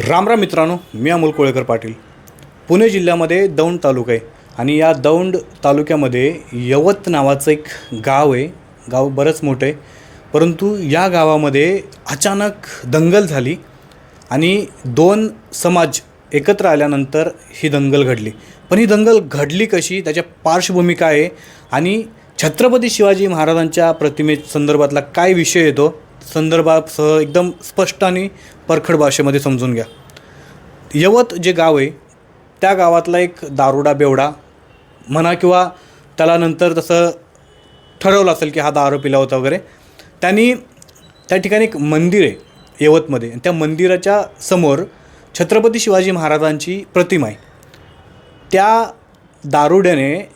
रामराम मित्रांनो मी अमोल कोळेकर पाटील. पुणे जिल्ह्यामध्ये दौंड तालुका आहे आणि या दौंड तालुक्यामध्ये यवत नावाचं एक गाव आहे. गाव बरंच मोठं आहे. परंतु या गावामध्ये अचानक दंगल झाली आणि दोन समाज एकत्र आल्यानंतर ही दंगल घडली. पण ही दंगल घडली कशी? त्याच्या पार्श्वभूमी काय आहे आणि छत्रपती शिवाजी महाराजांच्या प्रतिमे संदर्भातला काय विषय येतो? संदर्भासह एकदम स्पष्ट आणि परखड भाषेमध्ये समजून घ्या. यवत जे गाव आहे त्या गावातला एक दारुडा बेवडा म्हणा किंवा त्याला नंतर तसं ठरवलं असेल की हा दारू पिला होता वगैरे त्यांनी त्या ठिकाणी एक मंदिर आहे यवतमध्ये. आणि त्या मंदिराच्या समोर छत्रपती शिवाजी महाराजांची प्रतिमा आहे. त्या दारुड्याने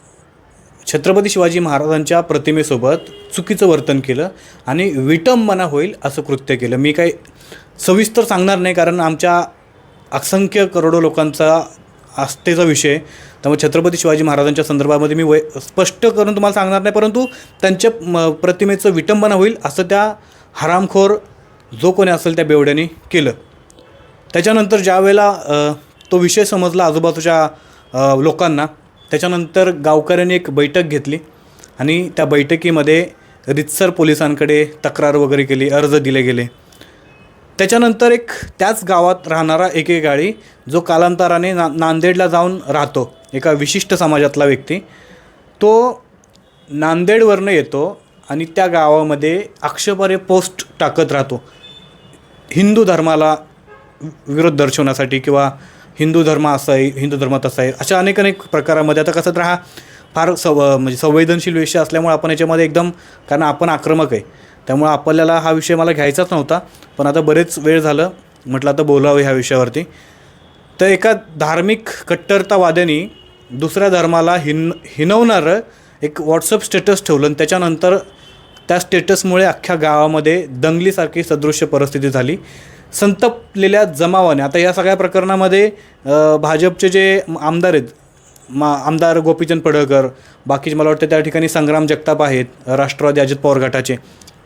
छत्रपती शिवाजी महाराजांच्या प्रतिमेसोबत चुकीचं वर्तन केलं आणि विटंबना होईल असं कृत्य केलं. मी काही सविस्तर सांगणार नाही कारण आमच्या असंख्य करोडो लोकांचा आस्थेचा विषय. त्यामुळे छत्रपती शिवाजी महाराजांच्या संदर्भामध्ये मी वै स्पष्ट करून तुम्हाला सांगणार नाही परंतु त्यांच्या म प्रतिमेचं विटंबना होईल असं त्या हरामखोर जो कोणी असेल त्या बेवड्याने केलं. त्याच्यानंतर ज्यावेळेला तो विषय समजला आजूबाजूच्या लोकांना त्याच्यानंतर गावकऱ्यांनी एक बैठक घेतली आणि त्या बैठकीमध्ये रितसर पोलिसांकडे तक्रार वगैरे केली अर्ज दिले गेले. त्याच्यानंतर एक त्याच गावात राहणारा एकेकाळी जो कालांतराने ना नांदेडला जाऊन राहतो एका विशिष्ट समाजातला व्यक्ती तो नांदेडवरनं येतो आणि त्या गावामध्ये आक्षेपारे पोस्ट टाकत राहतो. हिंदू धर्माला विरोध दर्शवण्यासाठी किंवा हिंदू धर्म असा आहे हिंदू धर्मात असं आहे अशा अनेक अनेक प्रकारामध्ये. आता कसं तर हा फार सव म्हणजे संवेदनशील विषय असल्यामुळे आपण याच्यामध्ये एकदम कारण आपण आक्रमक आहे. त्यामुळे आपल्याला हा विषय मला घ्यायचाच नव्हता पण आता बरेच वेळ झालं म्हटलं आता बोलावं ह्या विषयावरती. तर एका धार्मिक कट्टरतावाद्यानी दुसऱ्या धर्माला हिन हिनवणारं एक व्हॉट्सअप स्टेटस ठेवलं आणि त्याच्यानंतर त्या स्टेटसमुळे अख्ख्या गावामध्ये दंगलीसारखी सदृश्य परिस्थिती झाली. संतपलेल्या जमावाने आता या सगळ्या प्रकरणामध्ये भाजपचे जे आमदार आहेत मा आमदार गोपीचंद पडळकर बाकीचे मला वाटतं त्या ठिकाणी संग्राम जगताप आहेत राष्ट्रवादी अजित पवार गटाचे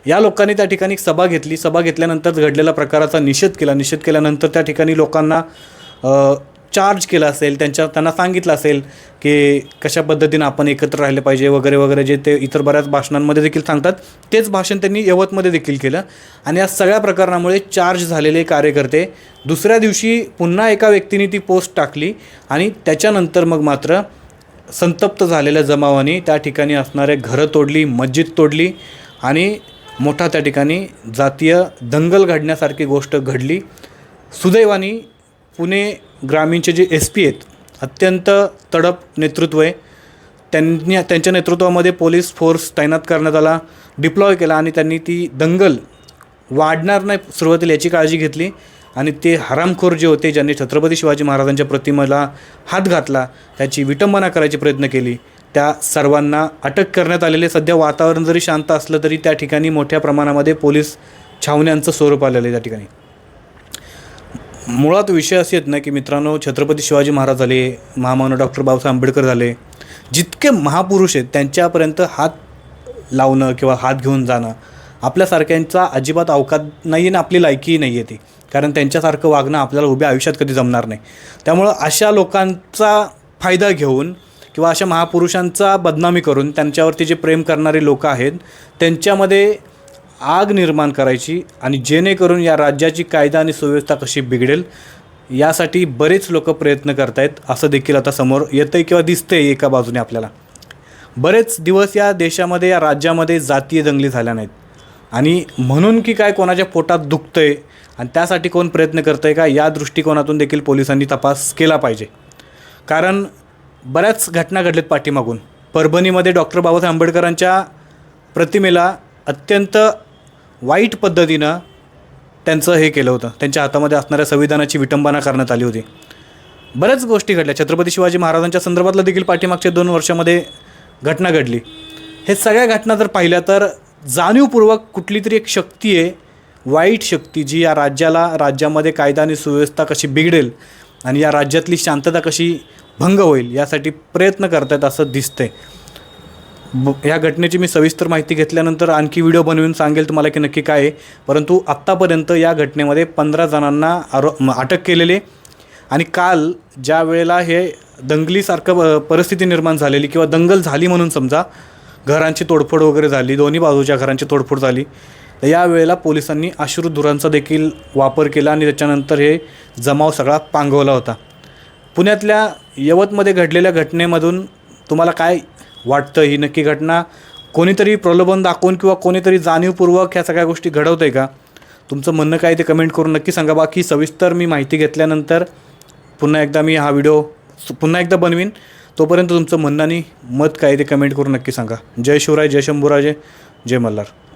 या लोकांनी त्या ठिकाणी सभा घेतली. सभा घेतल्यानंतर घडलेल्या प्रकाराचा निषेध केला. निषेध केल्यानंतर त्या ठिकाणी लोकांना चार्ज केला असेल त्यांच्या त्यांना सांगितलं असेल की कशा पद्धतीनं आपण एकत्र राहिलं पाहिजे वगैरे वगैरे जे ते इतर बऱ्याच भाषणांमध्ये देखील सांगतात तेच भाषण त्यांनी यवतमध्ये देखील केलं. आणि या सगळ्या प्रकरणामुळे चार्ज झालेले कार्यकर्ते दुसऱ्या दिवशी पुन्हा एका व्यक्तीने ती पोस्ट टाकली आणि त्याच्यानंतर मग मात्र संतप्त झालेल्या जमावाने त्या ठिकाणी असणारे घरं तोडली मस्जिद तोडली आणि मोठा त्या ठिकाणी जातीय दंगल घडण्यासारखी गोष्ट घडली. सुदैवानी पुणे ग्रामीणचे जे एस पी आहेत अत्यंत तडप नेतृत्व आहे. त्यांनी त्यांच्या नेतृत्वामध्ये पोलीस फोर्स तैनात करण्यात आला डिप्लॉय केला आणि त्यांनी ती दंगल वाढणार नाही सुरुवातीला याची काळजी घेतली आणि ते हरामखोर जे होते ज्यांनी छत्रपती शिवाजी महाराजांच्या प्रतिमेला हात घातला त्याची विटंबना करायची प्रयत्न केली. त्या सर्वांना अटक करण्यात आलेले सध्या वातावरण जरी शांत असलं तरी त्या ठिकाणी मोठ्या प्रमाणामध्ये पोलीस छावण्यांचं स्वरूप आलेलं आहे त्या ठिकाणी. मुळात विषय असे आहेत ना की मित्रांनो छत्रपती शिवाजी महाराज झाले महामानव डॉक्टर बाबासाहेब आंबेडकर झाले जितके महापुरुष आहेत त्यांच्यापर्यंत हात लावणं किंवा हात घेऊन जाणं आपल्यासारख्यांचा अजिबात अवकात नाही आणि आपली लायकीही नाही आहे ती. कारण त्यांच्यासारखं वागणं आपल्याला उभ्या आयुष्यात कधी जमणार नाही. त्यामुळं अशा लोकांचा फायदा घेऊन किंवा अशा महापुरुषांचा बदनामी करून त्यांच्यावरती जे प्रेम करणारे लोक आहेत त्यांच्यामध्ये आग निर्माण करायची आणि जेणेकरून या राज्याची कायदा आणि सुव्यवस्था कशी बिघडेल यासाठी बरेच लोक प्रयत्न करत आहेत असं देखील आता समोर येतं आहे किंवा दिसतं आहे एका बाजूने आपल्याला. बरेच दिवस या देशामध्ये या राज्यामध्ये जातीय दंगली झाल्या नाहीत. आणि म्हणून की काय कोणाच्या पोटात दुखतं आहे आणि त्यासाठी कोण प्रयत्न करतं आहे का या दृष्टिकोनातून देखील पोलिसांनी तपास केला पाहिजे. कारण बऱ्याच घटना घडल्यात पाठीमागून. परभणीमध्ये डॉक्टर बाबासाहेब आंबेडकरांच्या प्रतिमेला अत्यंत वाईट पद्धतीनं त्यांचं हे केलं होतं. त्यांच्या हातामध्ये असणाऱ्या संविधानाची विटंबना करण्यात आली होती. बऱ्याच गोष्टी घडल्या. छत्रपती शिवाजी महाराजांच्या संदर्भातलं देखील पाठीमागच्या दोन वर्षामध्ये घटना घडली. हे सगळ्या घटना जर पाहिल्या तर जाणीवपूर्वक कुठली तरी एक शक्ती आहे वाईट शक्ती जी या राज्याला राज्यामध्ये कायदा आणि सुव्यवस्था कशी बिघडेल आणि या राज्यातली शांतता कशी भंग होईल यासाठी प्रयत्न करतायत असं दिसतंय. ब ह्या घटनेची मी सविस्तर माहिती घेतल्यानंतर आणखी व्हिडिओ बनवून सांगेल तुम्हाला की नक्की काय आहे. परंतु आत्तापर्यंत या घटनेमध्ये पंधरा जणांना आरो म- अटक केलेले आणि काल ज्या वेळेला हे दंगलीसारखं परिस्थिती निर्माण झालेली किंवा दंगल झाली म्हणून समजा घरांची तोडफोड वगैरे झाली दोन्ही बाजूच्या घरांची तोडफोड झाली तर यावेळेला पोलिसांनी अश्रुधुरांचा देखील वापर केला आणि त्याच्यानंतर हे जमाव सगळा पांगवला होता. पुण्यातल्या यवतमध्ये घडलेल्या घटनेमधून तुम्हाला काय वाटतं ही नक्की घटना. कोणीतरी प्रलोभन दाखवून किंवा कोणीतरी जाणीवपूर्वक ह्या सगळ्या गोष्टी घडवत आहे का? तुमचं म्हणणं काय ते कमेंट करून नक्की सांगा. बाकी सविस्तर मी माहिती घेतल्यानंतर पुन्हा एकदा मी हा व्हिडिओ सु- पुन्हा एकदा बनवीन. तोपर्यंत तुमचं म्हणणं आणि मत काय ते कमेंट करून नक्की सांगा. जय शिवराय जय शंभूराजे जय मल्हार.